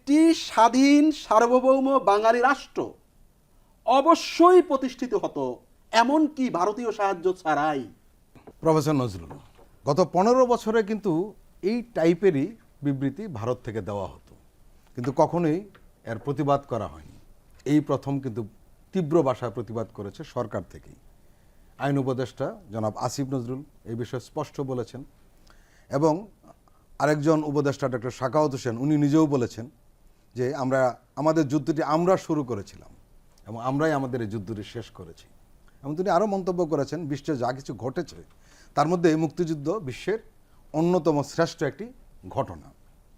একটি স্বাধীন সার্বভৌম বাঙালি রাষ্ট্র অবশ্যই প্রতিষ্ঠিত হতো এমন কি ভারতীয় সাহায্য ছাড়াই। প্রফেসর নজরুল, গত পনেরো বছরে কিন্তু এই টাইপেরই বিবৃতি ভারত থেকে দেওয়া হতো। কিন্তু কখনোই এর প্রতিবাদ করা হয়নি। এই প্রথম কিন্তু তীব্র ভাষায় প্রতিবাদ করেছে সরকার থেকেই। আইন উপদেষ্টা জনাব আসিফ নজরুল এই বিষয়ে স্পষ্ট বলেছেন এবং আরেকজন উপদেষ্টা ডক্টর শাকাওয়াত হোসেন, উনি নিজেও বলেছেন যে আমরা, আমাদের যুদ্ধটি আমরা শুরু করেছিলাম এবং আমরাই আমাদের এই যুদ্ধটি শেষ করেছি। এবং তিনি আরও মন্তব্য করেছেন, বিশ্বে যা কিছু ঘটেছে, তার মধ্যে মুক্তিযুদ্ধ বিশ্বের অন্যতম শ্রেষ্ঠ একটি ঘটনা।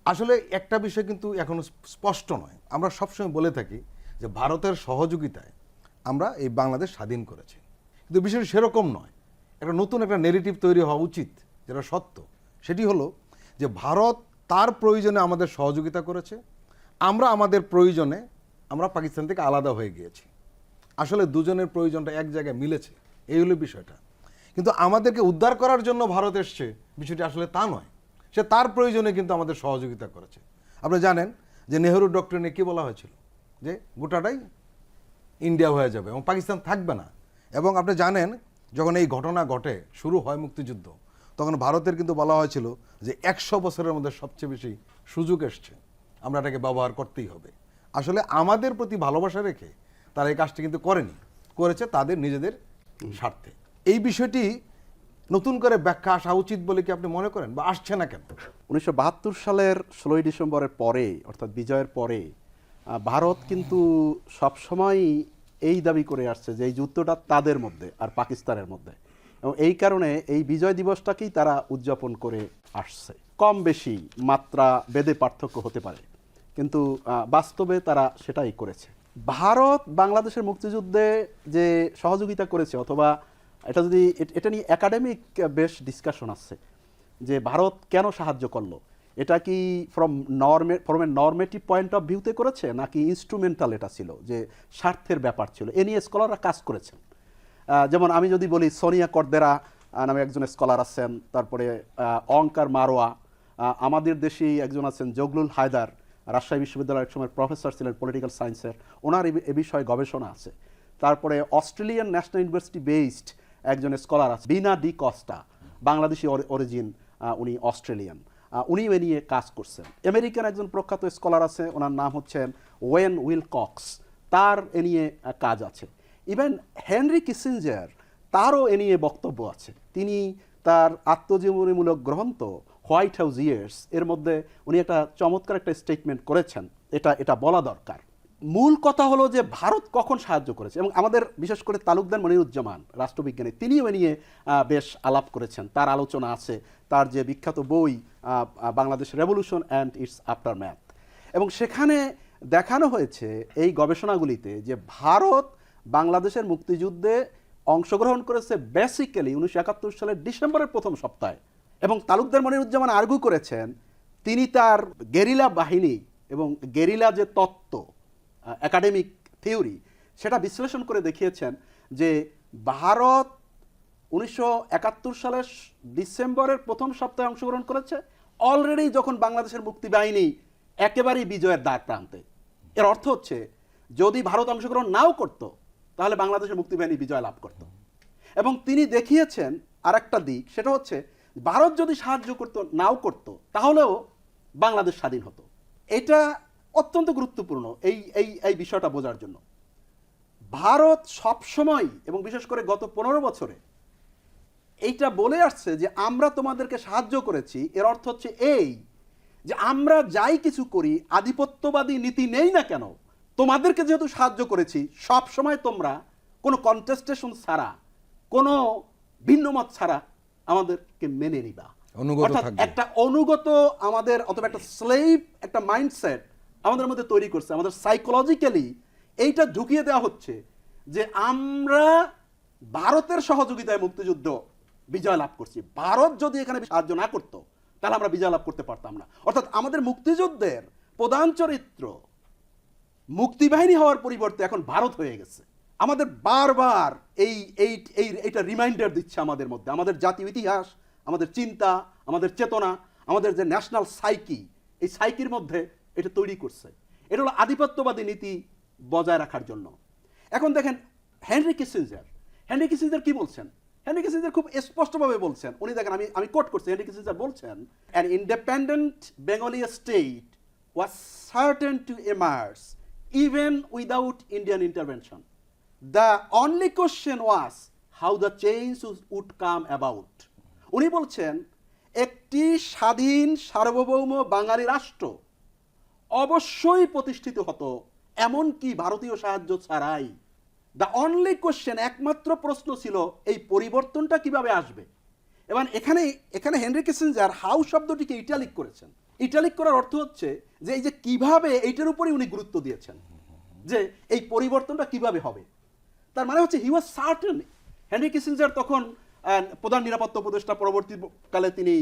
আসলে একটা বিষয় কিন্তু এখনও স্পষ্ট নয়। আমরা সবসময় বলে থাকি যে ভারতের সহযোগিতায় আমরা এই বাংলাদেশ স্বাধীন করেছি। কিন্তু বিষয়টি সেরকম নয়। একটা নতুন একটা নেগেটিভ তৈরি হওয়া উচিত, যেটা সত্য। সেটি হলো যে ভারত তার প্রয়োজনে আমাদের সহযোগিতা করেছে আমরা আমাদের প্রয়োজনে আমরা পাকিস্তান থেকে আলাদা হয়ে গিয়েছি। আসলে দুজনের প্রয়োজনটা এক জায়গায় মিলেছে, এই হলো বিষয়টা। কিন্তু আমাদেরকে উদ্ধার করার জন্য ভারত এসছে, বিষয়টি আসলে তা নয়। সে তার প্রয়োজনে কিন্তু আমাদের সহযোগিতা করেছে। আপনি জানেন যে নেহরু ডক্টরিনে কী বলা হয়েছিল? যে গোটাটাই ইন্ডিয়া হয়ে যাবে এবং পাকিস্তান থাকবে না। এবং আপনি জানেন, যখন এই ঘটনা ঘটে, শুরু হয় মুক্তিযুদ্ধ, তখন ভারতের কিন্তু বলা হয়েছিল যে একশো বছরের মধ্যে সবচেয়ে বেশি সুযোগ এসছে। আমরা এটাকে ব্যবহার করতেই হবে। আসলে আমাদের প্রতি ভালোবাসা রেখে তারা এই কাজটি কিন্তু করেনি। করেছে তাদের নিজেদের স্বার্থে। এই বিষয়টি নতুন করে ব্যাখ্যা আসা উচিত বলে কি আপনি মনে করেন বা আসছে না কেন? উনিশশো বাহাত্তর সালের ষোলোই ডিসেম্বরের পরে, অর্থাৎ বিজয়ের পরে ভারত কিন্তু সবসময় এই দাবি করে আসছে যে এই যুদ্ধটা তাদের মধ্যে আর পাকিস্তানের মধ্যে। এবং এই কারণে এই বিজয় দিবসটাকেই তারা উদযাপন করে আসছে। কম বেশি মাত্রা বেদে পার্থক্য হতে পারে। কিন্তু বাস্তবে তারা সেটাই করেছে। ভারত বাংলাদেশের মুক্তিযুদ্ধে যে সহযোগিতা করেছে, অথবা এটা যদি এটা নিয়ে একাডেমিক বেশ ডিসকাশন আছে, যে ভারত কেন সাহায্য করল? এটা কি from নর্মে from a normative point of ভিউতে করেছে, নাকি ইনস্ট্রুমেন্টাল এটা ছিল, যে স্বার্থের ব্যাপার ছিল? এ নিয়ে স্কলাররা কাজ করেছেন। যেমন আমি যদি বলি, সোনিয়া কর্দেরা নামে একজন স্কলার আছেন, তারপরে অঙ্কার মারোয়া আমাদের দেশেই একজন আছেন জগলুল হায়দার রাজশাহী বিশ্ববিদ্যালয়ের এক সময় প্রফেসর ছিলেন পলিটিক্যাল সায়েন্সের। ওনার এ বিষয়ে গবেষণা আছে। তারপরে অস্ট্রেলিয়ান ন্যাশনাল ইউনিভার্সিটি বেসড একজন স্কলার আছে, বিনা ডি কস্টা, বাংলাদেশি অরিজিন উনি অস্ট্রেলিয়ান। উনি এ নিয়ে কাজ করছেন। আমেরিকান একজন প্রখ্যাত স্কলার আছে, ওনার নাম হচ্ছেন ওয়েন উইল কক্স তার এ নিয়ে কাজ আছে। ইভেন হেনরি কিসিঞ্জার, তারও এ নিয়ে বক্তব্য আছে। তিনি তার আত্মজীবনীমূলক গ্রন্থ হোয়াইট হাউস ইয়ার্স, এর মধ্যে উনি একটা চমৎকার একটা স্টেটমেন্ট করেছেন। এটা এটা বলা দরকার। মূল কথা হলো যে ভারত কখন সাহায্য করেছে এবং আমাদের বিশেষ করে তালুকদার মনিরুজ্জামান, রাষ্ট্রবিজ্ঞানী, তিনিও এ নিয়ে বেশ আলাপ করেছেন। তার আলোচনা আছে, তার যে বিখ্যাত বই Bangladesh revolution and its aftermath এবং সেখানে দেখানো হয়েছে এই গবেষণাগুলিতে যে ভারত বাংলাদেশের মুক্তিযুদ্ধে অংশগ্রহণ করেছে বেসিক্যালি উনিশশো একাত্তর সালের ডিসেম্বরের প্রথম সপ্তাহে। এবং তালুকদার মনিরুজ্জামান আর্গু করেছেন, তিনি তার গেরিলা বাহিনী এবং গেরিলা যে তত্ত্ব একাডেমিক থিওরি সেটা বিশ্লেষণ করে দেখিয়েছেন যে ভারত উনিশশো একাত্তর সালের ডিসেম্বরের প্রথম সপ্তাহে অংশগ্রহণ করেছে অলরেডি যখন বাংলাদেশের মুক্তি বাহিনী একেবারেই বিজয়ের দ্বার প্রান্তে। এর অর্থ হচ্ছে, যদি ভারত অংশগ্রহণ নাও করত, তাহলে বাংলাদেশের মুক্তি বাহিনী বিজয় লাভ করত। এবং তিনি দেখিয়েছেন আর একটা দিক, সেটা হচ্ছে ভারত যদি সাহায্য করত, নাও করত, তাহলেও বাংলাদেশ স্বাধীন হতো। এটা অত্যন্ত গুরুত্বপূর্ণ এই এই এই বিষয়টা বোঝার জন্য। ভারত সবসময় এবং বিশেষ করে গত পনেরো বছরে এইটা বলে আসছে যে, আমরা তোমাদেরকে সাহায্য করেছি। এর অর্থ হচ্ছে এই যে, আমরা যাই কিছু করি, আধিপত্যবাদী নীতি নেই না কেন, তোমাদেরকে যেহেতু সাহায্য করেছি সব সময় তোমরা কোনো কন্টেস্টেশন ছাড়া, কোনো ভিন্নমত ছাড়া আমাদেরকে মেনে নিবা। অর্থাৎ একটা অনুগত আমাদের অথবা একটা স্লেভ একটা মাইন্ডসেট আমাদের মধ্যে তৈরি করছে। আমাদের সাইকোলজিক্যালি এইটা ঢুকিয়ে দেওয়া হচ্ছে যে আমরা ভারতের সহযোগিতায় মুক্তিযুদ্ধ বিজয় লাভ করছি। ভারত যদি এখানে সাহায্য না করতো তাহলে আমরা বিজয় লাভ করতে পারতাম না। অর্থাৎ আমাদের মুক্তিযুদ্ধের প্রধান চরিত্র মুক্তিবাহিনী হওয়ার পরিবর্তে এখন ভারত হয়ে গেছে। আমাদের বারবার এই এই এই এইটা রিমাইন্ডার দিচ্ছে আমাদের মধ্যে। আমাদের জাতীয় ইতিহাস, আমাদের চিন্তা, আমাদের চেতনা, আমাদের যে ন্যাশনাল সাইকি এই সাইকির মধ্যে এটা তৈরি করছে। এটা হলো আধিপত্যবাদী নীতি বজায় রাখার জন্য। এখন দেখেন হেনরি কিসিঞ্জার হেনরি কিসিঞ্জার কি বলছেন? হেনরি কিসিঞ্জার খুব স্পষ্টভাবে বলছেন। উনি দেখেন, আমি আমি কোট করছি হেনরি কিসিঞ্জার বলছেন an independent Bengali state was certain to emerge even without Indian intervention the only question was how the change would come about উনি বলছেন, একটি স্বাধীন সার্বভৌম বাঙালি রাষ্ট্র অবশ্যই প্রতিষ্ঠিত হতো এমনকি ভারতীয় সাহায্য ছাড়াই। দ্য অনলি কোশ্চেন একমাত্র প্রশ্ন ছিল, এই পরিবর্তনটা কীভাবে আসবে? এবং এখানে এখানে হেনরি কিসেঞ্জার হাউ শব্দটিকে ইটালিক করেছেন। ইটালিক করার অর্থ হচ্ছে যে, এই যে কীভাবে, এইটার উপরে উনি গুরুত্ব দিয়েছেন। যে, এই পরিবর্তনটা কীভাবে হবে? তার মানে হচ্ছে he was certain Henry Kissinger তখন প্রধান নিরাপত্তা উপদেষ্টা পরবর্তীকালে তিনি।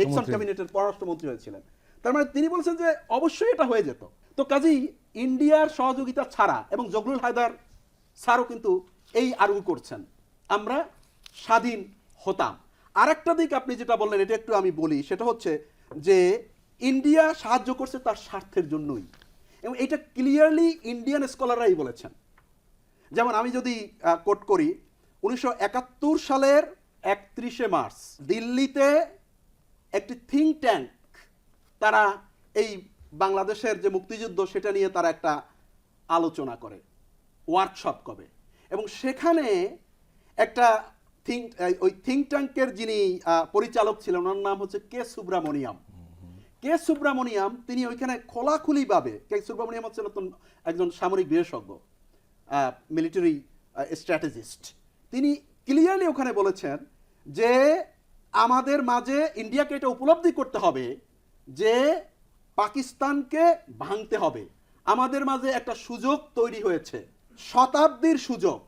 নিক্সন ক্যাবিনেটের পররাষ্ট্রমন্ত্রী। হয়েছিলেন। তার মানে তিনি বলছেন যে অবশ্যই এটা হয়ে যেত। তো কাজেই ইন্ডিয়ার সহযোগিতা ছাড়া এবং জগলুল হায়দার স্যারও কিন্তু এই আর্গু করছেন। আমরা স্বাধীন হতাম। আর একটা দিক আপনি যেটা বললেন এটা একটু আমি বলি সেটা হচ্ছে যে ইন্ডিয়া সাহায্য করছে তার স্বার্থের জন্যই। এবং এটা ক্লিয়ারলি ইন্ডিয়ান স্কলাররাই বলেছেন। যেমন আমি যদি কোট করি, উনিশশো একাত্তর সালের একত্রিশে মার্চ দিল্লিতে একটি থিঙ্ক ট্যাঙ্ক তারা এই বাংলাদেশের যে মুক্তিযুদ্ধ সেটা নিয়ে তারা একটা আলোচনা করে ওয়ার্কশপ করে। এবং সেখানে একটা থিঙ্ক ওই থিঙ্ক ট্যাঙ্কের যিনি পরিচালক ছিলেন, ওনার নাম হচ্ছে কে সুব্রামণিয়াম কে সুব্রামণিয়াম তিনি ওইখানে খোলাখুলিভাবে, কে সুব্রামণিয়াম হচ্ছে নতুন একজন সামরিক বিশেষজ্ঞ মিলিটারি স্ট্র্যাটেজিস্ট তিনি ক্লিয়ারলি ওখানে বলেছেন যে আমাদের মাঝে ইন্ডিয়াকে এটা উপলব্ধি করতে হবে যে পাকিস্তানকে ভাঙতে হবে। আমাদের মাঝে একটা সুযোগ তৈরি হয়েছে, শতাব্দীর সুযোগ।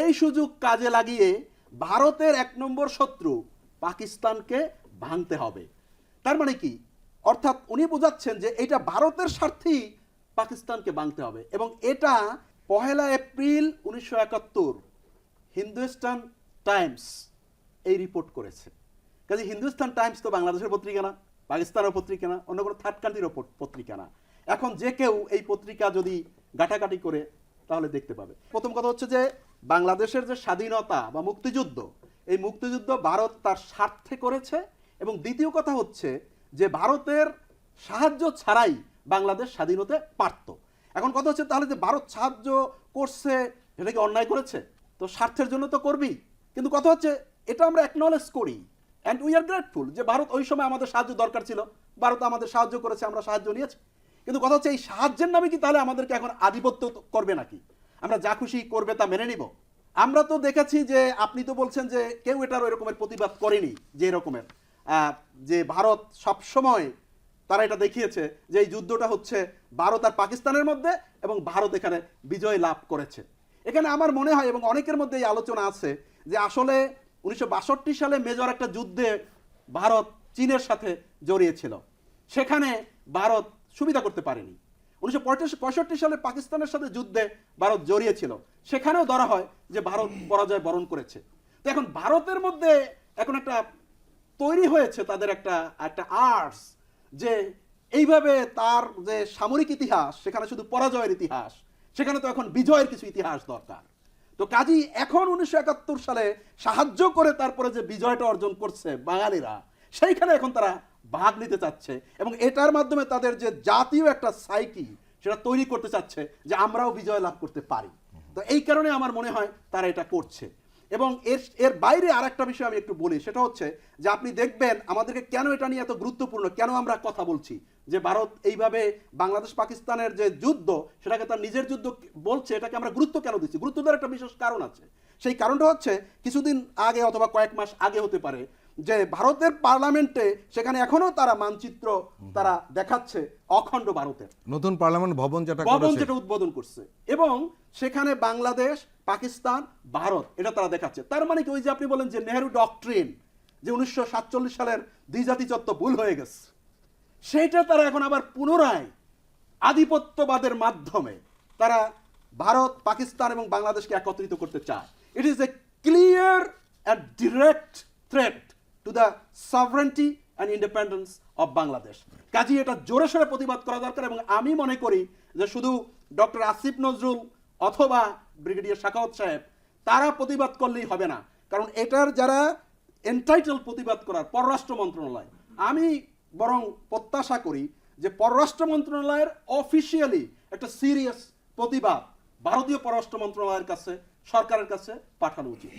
এই সুযোগ কাজে লাগিয়ে ভারতের এক নম্বর শত্রু পাকিস্তানকে ভাঙতে হবে। তার মানে কি? অর্থাৎ উনি বোঝাচ্ছেন যে এটা ভারতের স্বার্থেই পাকিস্তানকে ভাঙতে হবে এবং এটা পহেলা এপ্রিল উনিশশো একাত্তর হিন্দুস্তান টাইমস এই রিপোর্ট করেছে। কাজে হিন্দুস্তান টাইমস তো বাংলাদেশের পত্রিকা না, পাকিস্তানের পত্রিকা না, অন্য কোনো থার্ড কান্ট্রিরও পত- পত্রিকা না। এখন যে কেউ এই পত্রিকা যদি গাটাগাটি করে, তাহলে দেখতে পাবে। প্রথম কথা হচ্ছে যে, বাংলাদেশের যে স্বাধীনতা বা মুক্তিযুদ্ধ, এই মুক্তিযুদ্ধ ভারত তার স্বার্থে করেছে এবং দ্বিতীয় কথা হচ্ছে যে, ভারতের সাহায্য ছাড়াই বাংলাদেশ স্বাধীন হতে পারত। এখন কথা হচ্ছে তাহলে যে ভারত সাহায্য করছে এটা কি অন্যায় করেছে? তো স্বার্থের জন্য তো করবি। কিন্তু কথা হচ্ছে, এটা আমরা অ্যাকনলেজ করি। অ্যান্ড উই আর গ্রেটফুল যে ভারত ওই সময় আমাদের সাহায্য দরকার ছিল। ভারত আমাদের সাহায্য করেছে, আমরা সাহায্য নিয়েছি। কিন্তু কথা হচ্ছে, এই সাহায্যের নামে কি তাহলে আমাদেরকে এখন আধিপত্য করবে নাকি? আমরা যা খুশি করবে তা মেনে নিব। আমরা তো দেখেছি যে, আপনি তো বলছেন যে কেউ এটার ওই রকমের প্রতিবাদ করেনি, যে এরকমের যে ভারত সবসময় তারা এটা দেখিয়েছে যে এই যুদ্ধটা হচ্ছে ভারত আর পাকিস্তানের মধ্যে এবং ভারত এখানে বিজয় লাভ করেছে। এখানে আমার মনে হয় এবং অনেকের মধ্যে এই আলোচনা আছে যে আসলে উনিশশো সালে মেজর একটা যুদ্ধে ভারত চীনের সাথে জড়িয়েছিল। সেখানে ভারত সুবিধা করতে পারেনি। উনিশশো পঁয়ষট্টি সালে পাকিস্তানের সাথে যুদ্ধে ভারত জড়িয়েছিল। সেখানেও ধরা হয় যে ভারত পরাজয় বরণ করেছে। তো এখন ভারতের মধ্যে এখন একটা তৈরি হয়েছে তাদের একটা একটা আর্টস যে এইভাবে তার যে সামরিক ইতিহাস, সেখানে শুধু পরাজয়ের ইতিহাস, সেখানে তো এখন বিজয়ের কিছু ইতিহাস দরকার। তো কাজী, এখন উনিশশো একাত্তর সালে সাহায্য করে তারপরে যে বিজয়টা অর্জন করছে বাঙালিরা, সেইখানে এখন তারা ভাগ নিতে চাচ্ছে এবং এটার মাধ্যমে তাদের যে জাতীয় একটা সাইকি, সেটা তৈরি করতে চাচ্ছে যে আমরাও বিজয় লাভ করতে পারি। তো এই কারণে আমার মনে হয় তারা এটা করছে। এবং এর এর বাইরে আর একটা বিষয় আমি একটু বলি, সেটা হচ্ছে যে আপনি দেখবেন আমাদেরকে কেন এটা নিয়ে এত গুরুত্বপূর্ণ, কেন আমরা কথা বলছি? যে ভারত এইভাবে বাংলাদেশ পাকিস্তানের যে যুদ্ধ, সেটাকে তার নিজের যুদ্ধ বলছে, এটাকে আমরা গুরুত্ব কেন দিচ্ছি? গুরুত্ব দেওয়ার একটা বিশেষ কারণ আছে। সেই কারণটা হচ্ছে কিছুদিন আগে অথবা কয়েক মাস আগে হতে পারে যে ভারতের পার্লামেন্টে সেখানে এখনও তারা মানচিত্র তারা দেখাচ্ছে অখণ্ড ভারতের। নতুন পার্লামেন্ট ভবন যেটা ভবন যেটা উদ্বোধন করছে। এবং সেখানে বাংলাদেশ পাকিস্তান ভারত এটা তারা দেখাচ্ছে। তার মানে কি ওই যে আপনি বলেন যে নেহেরু ডকট্রিন যে উনিশশো সাতচল্লিশ সালের দ্বিজাতি তত্ত্ব ভুল হয়ে গেছে সেইটা তারা এখন আবার পুনরায় আধিপত্যবাদের মাধ্যমে তারা ভারত পাকিস্তান এবং বাংলাদেশকে একত্রিত করতে চায়। It is a clear and direct threat to the sovereignty and independence of Bangladesh কাজী এটা জোরে সোরে প্রতিবাদ করা দরকার এবং আমি মনে করি যে শুধু ডক্টর আসিফ নজরুল অথবা ব্রিগেডিয়ার শাখাওয়াত সাহেব, তারা প্রতিবাদ করলেই হবে না। কারণ এটার যারা এন্টাইটেল প্রতিবাদ করার পররাষ্ট্র মন্ত্রণালয়, আমি বরং প্রত্যাশা করি যে পররাষ্ট্র মন্ত্রণালয়ের অফিসিয়ালি একটা সিরিয়াস প্রতিবাদ ভারতীয় পররাষ্ট্র মন্ত্রণালয়ের কাছে সরকারের কাছে পাঠানো উচিত।